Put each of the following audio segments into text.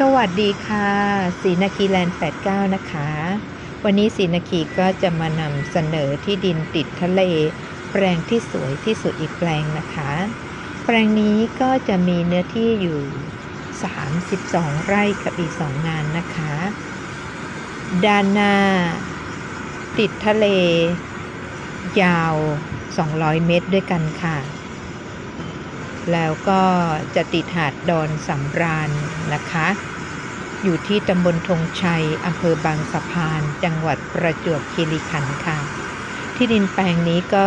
สวัสดีค่ะสีนาคีแลนด์ 89 นะคะ วันนี้สีนาคีก็จะมานำเสนอที่ดินติดทะเล แปลงที่สวยที่สุดอีกแปลงนะคะ แปลงนี้ก็จะมีเนื้อที่อยู่ 32 ไร่กับอีก 2 งานนะคะ ด้านหน้า ติดทะเล ยาว 200 เมตรด้วยกันค่ะ แล้วก็จะติดหาดดอนสำราญนะคะ อยู่ที่ตำบลธงชัยอำเภอบางสะพาน จังหวัดประจวบคีรีขันธ์ค่ะ ที่ดินแปลงนี้ก็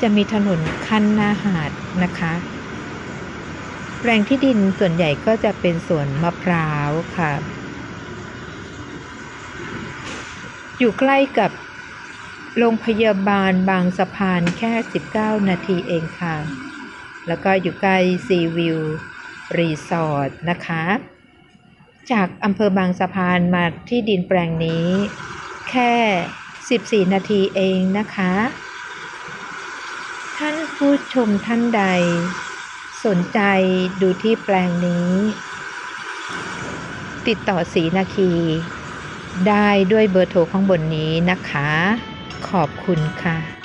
จะมีถนนขั้นหน้าหาดนะคะ แปลงที่ดินส่วนใหญ่ก็จะเป็นสวนมะพร้าวค่ะ อยู่ใกล้กับโรงพยาบาลบางสะพานแค่ 19 นาทีเองค่ะ แล้วก็อยู่ใกล้ซีวิวรีสอร์ทนะคะ จากอำเภอบางสะพานมาที่ดินแปลงนี้ แค่ 14 นาทีเองนะคะ ท่านผู้ชมท่านใด สนใจดูที่แปลงนี้ ติดต่อสีนาคี ได้ด้วยเบอร์โทรข้างบนนี้นะคะ ขอบคุณค่ะ